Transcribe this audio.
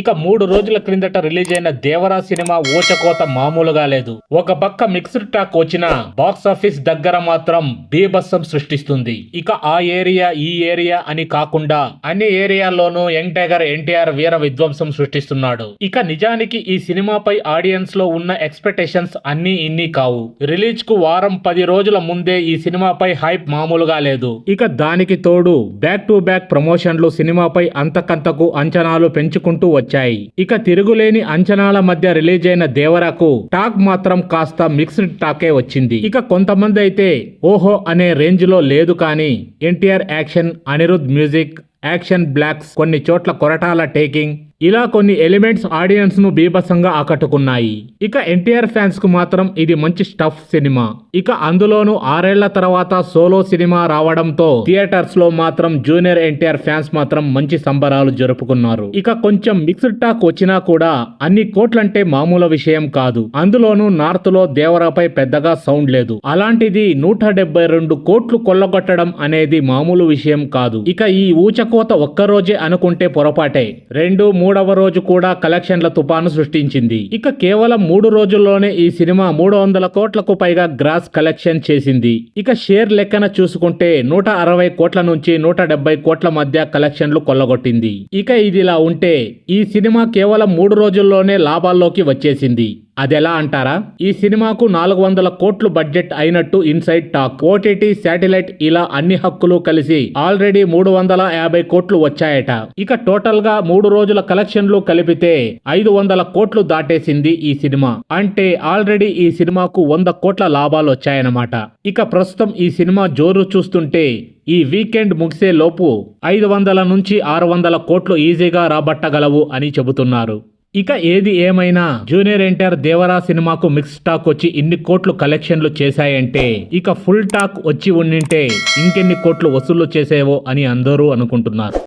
ఇక మూడు రోజుల క్రిందట రిలీజ్ అయిన దేవరా సినిమా ఊచకోత మామూలుగా లేదు. ఒక పక్క మిక్స్డ్ టాక్ వచ్చిన బాక్స్ ఆఫీస్ దగ్గర మాత్రం బీభత్సం సృష్టిస్తుంది. ఇక ఆ ఏరియా ఈ ఏరియా అని కాకుండా అన్ని ఏరియాల్లోనూ యంగ్ టైగర్ ఎన్టీఆర్ వీర విధ్వంసం సృష్టిస్తున్నాడు. ఇక నిజానికి ఈ సినిమాపై ఆడియన్స్లో ఉన్న ఎక్స్పెక్టేషన్స్ అన్ని ఇన్ని కావు. రిలీజ్కు వారం పది రోజుల ముందే ఈ సినిమాపై హైప్ మామూలుగా లేదు. ఇక దానికి తోడు బ్యాక్ టు బ్యాక్ ప్రమోషన్లు సినిమాపై అంతకంతకు అంచనాలు పెంచుకుంటూ వచ్చాయి. ఇక తిరుగులేని అంచనాల మధ్య రిలీజ్ అయిన దేవరకు టాక్ మాత్రం కాస్త మిక్స్డ్ టాకే వచ్చింది. ఇక కొంతమంది అయితే ఓహో అనే రేంజ్లో లేదు కానీ NTR action Anirudh music action blocks కొన్ని చోట్ల కొరటాల టేకింగ్ ఇలా కొన్ని ఎలిమెంట్స్ ఆడియన్స్ను బీభత్సంగా ఆకట్టుకున్నాయి. ఇక ఎన్టీఆర్ ఫ్యాన్స్కు మాత్రం ఇది మంచి స్టఫ్ సినిమా. ఇక అందులోనూ ఆరేళ్ళ తర్వాత సోలో సినిమా రావడంతో థియేటర్స్లో మాత్రం జూనియర్ ఎన్టీఆర్ ఫ్యాన్స్ మాత్రం మంచి సంబరాలు జరుపుకున్నారు. ఇక కొంచెం మిక్స్డ్ టాక్ వచ్చినా కూడా అన్ని కోట్లంటే మామూలు విషయం కాదు. అందులోనూ నార్త్లో దేవరాపై పెద్దగా సౌండ్ లేదు. అలాంటిది నూట డెబ్బై రెండు కోట్లు కొల్లగొట్టడం అనేది మామూలు విషయం కాదు. ఇక ఈ కోత ఒక్కరోజే అనుకుంటే పొరపాటే. రెండు మూడవ రోజు కూడా కలెక్షన్ల తుపాను సృష్టించింది. ఇక కేవలం మూడు రోజుల్లోనే ఈ సినిమా మూడు వందల కోట్లకు పైగా గ్రాస్ కలెక్షన్ చేసింది. ఇక షేర్ లెక్కన చూసుకుంటే నూట అరవై కోట్ల నుంచి నూట డెబ్బై కోట్ల మధ్య కలెక్షన్లు కొల్లగొట్టింది. ఇక ఇదిలా ఉంటే ఈ సినిమా కేవలం మూడు రోజుల్లోనే లాభాల్లోకి వచ్చేసింది. అదెలా అంటారా? ఈ సినిమాకు నాలుగు వందల కోట్లు బడ్జెట్ అయినట్టు ఇన్సైడ్ టాక్. ఓటీటీ శాటిలైట్ ఇలా అన్ని హక్కులు కలిసి ఆల్రెడీ మూడు వందల యాభై కోట్లు వచ్చాయట. ఇక టోటల్గా మూడు రోజుల కలెక్షన్లు కలిపితే ఐదు వందల కోట్లు దాటేసింది ఈ సినిమా. అంటే ఆల్రెడీ ఈ సినిమాకు వంద కోట్ల లాభాలు వచ్చాయన్నమాట. ఇక ప్రస్తుతం ఈ సినిమా జోరు చూస్తుంటే ఈ వీకెండ్ ముగిసే లోపు ఐదు వందల నుంచి ఆరు వందల కోట్లు ఈజీగా రాబట్టగలవు అని చెబుతున్నారు. ఇక ఏది ఏమైనా జూనియర్ ఎన్టీఆర్ దేవరా సినిమాకు మిక్స్ టాక్ వచ్చి ఇన్ని కోట్లు కలెక్షన్లు చేశాయంటే ఇక ఫుల్ టాక్ వచ్చి ఉండింటే ఇంకెన్ని కోట్లు వసూలు చేసేవో అని అందరూ అనుకుంటున్నారు.